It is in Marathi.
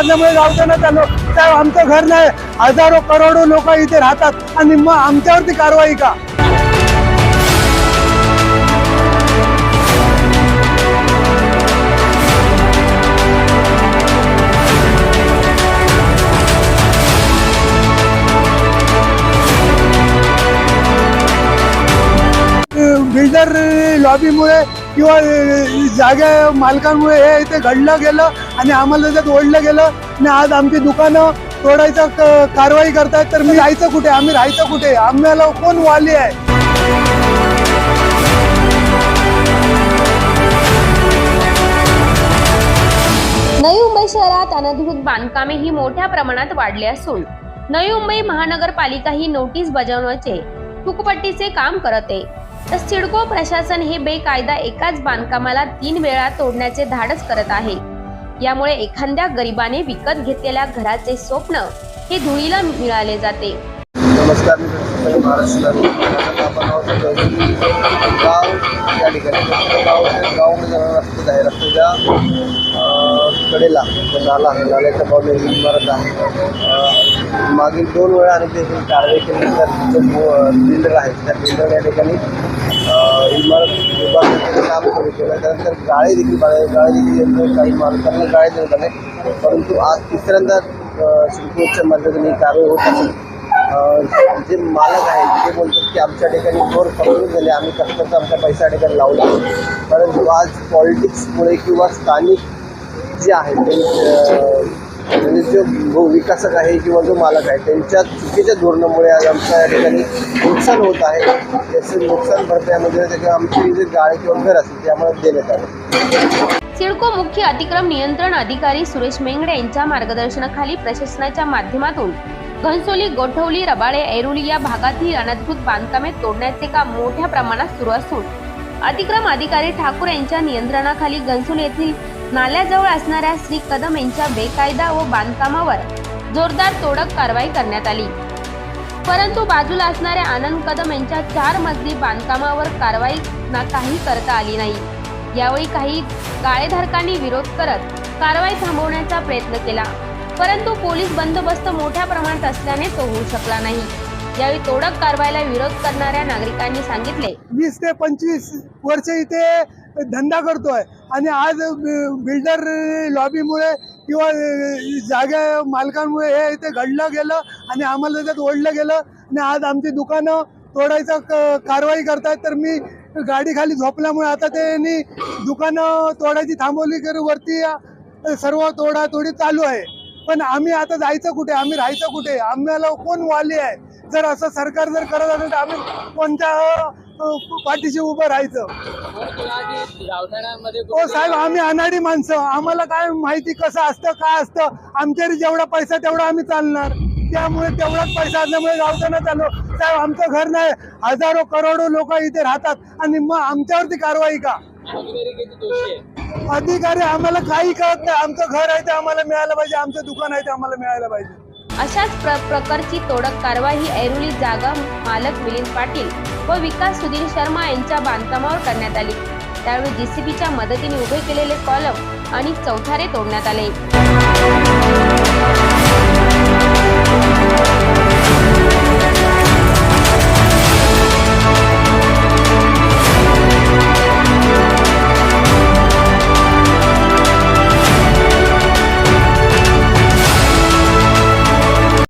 असल्यामुळे गावठाणात आलो त्या आमचं घर नाही. हजारो करोडो लोक इथे राहतात. आणि मग आमच्यावरती कारवाई का? बिल्डर लॉबीमुळे किंवा जागा मालकांमुळे हे इथे घडलं गेलं आणि आम्हाला त्याच्यात ओढलं गेलं. आणि आज आमची दुकानं तोडायचं कारवाई करतायत तर मी राहायचं कुठे? आम्ही राहायचं कुठे? आम्हाला कोण वाली आहे? नवी मुंबई शहरात अनधिकृत बांधकामे ही मोठ्या प्रमाणात वाढली असून नवी मुंबई महानगरपालिका ही नोटीस बजावण्याचे तुकपट्टीचे काम करत. आहे तर सिडको प्रशासन हे बेकायदा एकाच बांधकामाला तीन वेळा तोडण्याचे धाडस करत आहे. यामुळे एखाद्या गरिबाने विकत घेतलेल्या घराचे स्वप्न हे धुळीला मिळाले जाते. नमस्कार. मी महाराष्ट्र गाव या ठिकाणी. गाव गावमध्ये म्हणजे जाणारा आहे. रस्त्याच्या कडेला म्हणजे नाला आहे नाल्याच्या बाजूला इमारत आहे. मागील दोन वेळा आणि देखील कारवाई केल्यानंतर जो बिल्डर आहे त्या बिल्डर या ठिकाणी इमारत उभारण्याचं काम सुरू केलं. त्यानंतर गाळे देखील गाळे देखील काही मालकांना गाळे देण्यात आले परंतु आज तिसऱ्यांदा शिल्पोच्या मदतीने कारवाई होत असेल जे मालक आहेत ते बोलतात की आमच्या ठिकाणी चोर कमी झाले आम्ही कष्टाचा आमच्या पैसा ठिकाणी लावला. परंतु आज पॉलिटिक्समुळे किंवा स्थानिक जे आहेत ते म्हणजे जो जो विकासक आहे किंवा जो मालक आहे त्यांच्या चुकीच्या धोरणामुळे आज आमच्या या ठिकाणी नुकसान होत आहे. त्याचं नुकसान भरपाईमध्ये त्याच्या आमची जे गाळे किंवा घर असेल ते आम्हाला देण्यात आलं. सिडको मुख्य अतिक्रम नियंत्रण अधिकारी सुरेश मेंगडे यांच्या मार्गदर्शनाखाली प्रशासनाच्या माध्यमातून घनसोली गोठवली रबाळे ऐरोली या भागातील अनधिकृत बांधकामे तोडण्याचे काम मोठ्या प्रमाणात सुरू असून अतिक्रम अधिकारी ठाकूर यांच्या नियंत्रणाखाली घनसोली येथील नाल्याजवळ असणाऱ्या श्री कदम यांच्या बेकायदा व बांधकामावर जोरदार तोडक कारवाई करण्यात आली. परंतु बाजूला असणाऱ्या आनंद कदम यांच्या चार मजली बांधकामावर कारवाई ना काही करता आली नाही. यावेळी काही गाळेधारकांनी विरोध करत कारवाई थांबवण्याचा प्रयत्न केला. परंतु पोलीस बंदोबस्त मोठ्या प्रमाणात असल्याने तो होऊ शकला नाही. यावेळी तोडक कारवाईला विरोध करणाऱ्या नागरिकांनी सांगितले. वीस ते पंचवीस वर्ष इथे धंदा करतोय. आणि आज बिल्डर लॉबीमुळे किंवा जागा मालकांमुळे हे इथे घडलं गेलं आणि आम्हाला त्याच्यात ओढलं गेलं. आणि आज आमची दुकानं तोडायचं क- कारवाई करतायत. तर मी गाडी खाली झोपल्यामुळे आता त्यांनी दुकानं तोडायची थांबवली कर वरती सर्व तोडा तोडी चालू आहे. पण आम्ही आता जायचं कुठे? आम्ही राहायचं कुठे? आम्हाला कोण वाली आहे? जर असं सरकार जर करत असेल तर आम्ही कोणत्या पाठीशी उभं राहायचं. हो साहेब आम्ही अनाडी माणसं. आम्हाला काय माहिती कसं असतं काय असतं? आमच्याकडे जेवढा पैसा तेवढा आम्ही चालणार. त्यामुळे तेवढाच पैसा असल्यामुळे गावठाणात आलो साहेब आमचं घर नाही. हजारो करोडो लोक इथे राहतात. आणि मग आमच्यावरती कारवाई का? अधिकारी आम्हाला काही कळत नाही. आमचं घर आहे ते आम्हाला मिळायला पाहिजे. आमचं दुकान आहे ते आम्हाला मिळायला पाहिजे. अशाच प्र प्रकारची तोडक कारवाई ही ऐरोली जागा मालक मिलिंद पाटील व विकास सुधीर शर्मा यांच्या बांधकामावर करण्यात आली. त्यावेळी जीसीबीच्या मदतीने उभे केलेले कॉलम आणि चौथारे तोडण्यात आले.